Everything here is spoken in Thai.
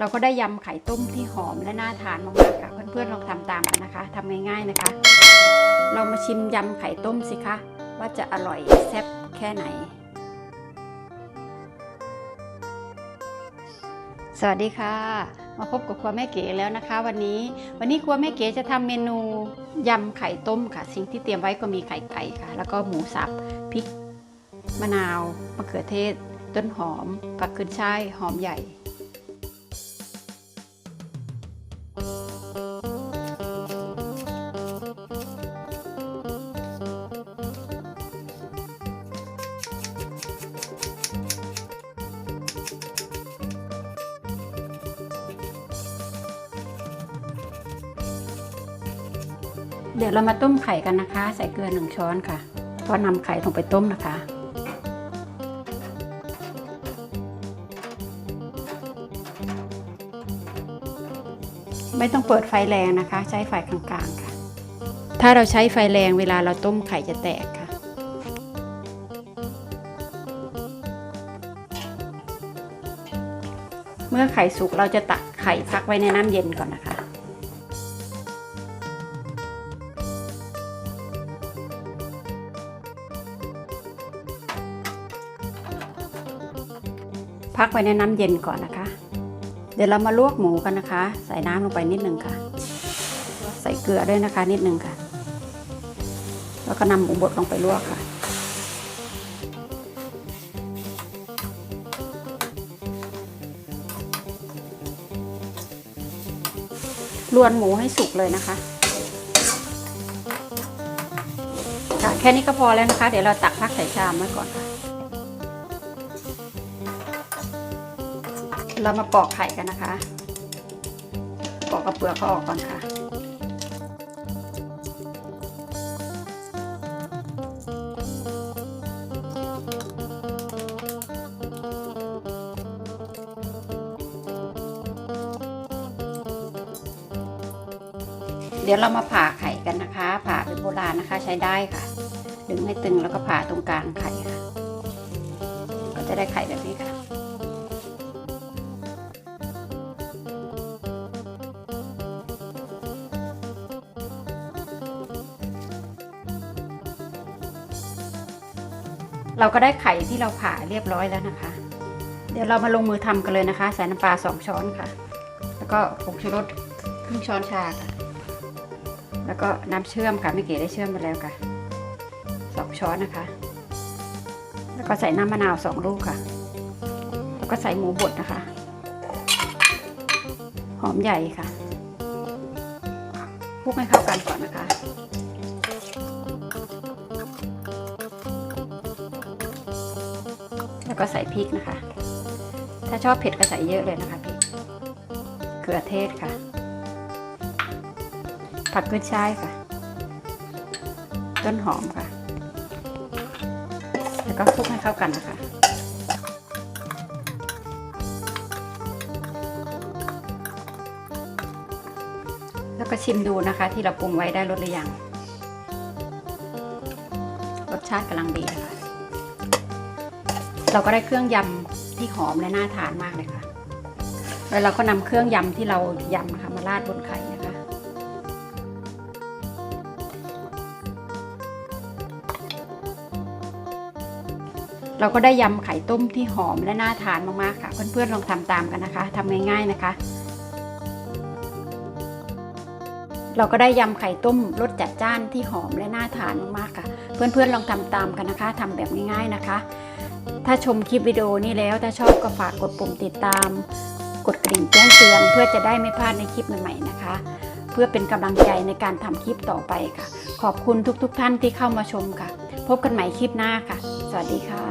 เราก็ได้ยำไข่ต้มที่หอมและน่าทานมากๆค่ะ เพื่อนๆลองทำตามกันนะคะทำง่ายๆนะคะ เรามาชิมยำไข่ต้มสิคะ ว่าจะอร่อยแซ่บแค่ไหน สวัสดีค่ะ มาพบกับครัวแม่เก๋แล้วนะคะ วันนี้วันนี้ครัวแม่เก๋จะทำเมนูยำไข่ต้มค่ะ สิ่งที่เตรียมไว้ก็มีไข่ไก่ค่ะ แล้วก็หมูสับพริกมะนาวมะเขือเทศ ต้นหอมผักขึ้นช่ายหอมใหญ่ เดี๋ยวเรามาต้มไข่กันนะคะ ใส่เกลือหนึ่งช้อนค่ะก็นำไข่ลงไปต้มนะคะ ไม่ต้องเปิดไฟแรงนะคะ ใช้ไฟกลางๆค่ะ ถ้าเราใช้ไฟแรงเวลาเราต้มไข่จะแตกค่ะ เมื่อไข่สุกเราจะตักไข่พักไว้ในน้ำเย็นก่อนนะคะ พักไว้ในน้ำเย็นก่อนนะคะ เดี๋ยวเรามาลวกหมูกันนะคะ ใส่น้ำลงไปนิดนึงค่ะ ใส่เกลือด้วยนะคะนิดนึงค่ะ แล้วก็นำหมูบดลงไปลวกค่ะ ลวนหมูให้สุกเลยนะคะค่ะแค่นี้ก็พอแล้วนะคะ เดี๋ยวเราตักพักใส่ชามไว้ก่อนค่ะ เรามาปอกไข่กันนะคะ ปอกกระเปลือกเขาออกก่อนค่ะ เดี๋ยวเรามาผ่าไข่กันนะคะ ผ่าเป็นโบราณนะคะใช้ได้ค่ะ ดึงให้ตึงแล้วก็ผ่าตรงกลางไข่ค่ะ ก็จะได้ไข่แบบนี้ค่ะ เราก็ได้ไข่ที่เราผ่าเรียบร้อยแล้วนะคะ เดี๋ยวเรามาลงมือทำกันเลยนะคะ ใส่น้ำปลาสองช้อนค่ะ แล้วก็ผงชูรสครึ่งช้อนชาค่ะ แล้วก็น้ำเชื่อมค่ะไม่เก๋ได้เชื่อมมาแล้วค่ะสองช้อนนะคะ แล้วก็ใส่น้ำมะนาวสองลูกค่ะ แล้วก็ใส่หมูบดนะคะ หอมใหญ่ค่ะคลุกให้เข้ากันก่อนนะคะ แล้วก็ใส่พริกนะคะ ถ้าชอบเผ็ดก็ใส่เยอะเลยนะคะพริกเกลือเทศค่ะ ผักขึ้นช่ายค่ะ ต้นหอมค่ะ แล้วก็คลุกให้เข้ากันนะคะแล้วก็ชิมดูนะคะที่เราปรุงไว้ได้รสหรือยัง รสชาติกำลังดีนะคะ เราก็ได้เครื่องยำที่หอมและน่าทานมากเลยค่ะ แล้วเราก็นำเครื่องยำที่เรายำนะคะมาราดบนไข่นะคะ เราก็ได้ยำไข่ต้มที่หอมและน่าทานมากๆค่ะ เพื่อนๆลองทำตามกันนะคะทำง่ายๆนะคะเราก็ได้ยำไข่ต้มรสจัดจ้านที่หอมและน่าทานมากๆค่ะ เพื่อนๆลองทำตามกันนะคะทำแบบง่ายๆนะคะ ถ้าชมคลิปวิดีโอนี้แล้วถ้าชอบก็ฝากกดปุ่มติดตาม กดกระดิ่งแจ้งเตือนเพื่อจะได้ไม่พลาดในคลิปใหม่ๆนะคะ เพื่อเป็นกำลังใจในการทำคลิปต่อไปค่ะ ขอบคุณทุกๆทท่านที่เข้ามาชมค่ะ พบกันใหม่คลิปหน้าค่ะ สวัสดีค่ะ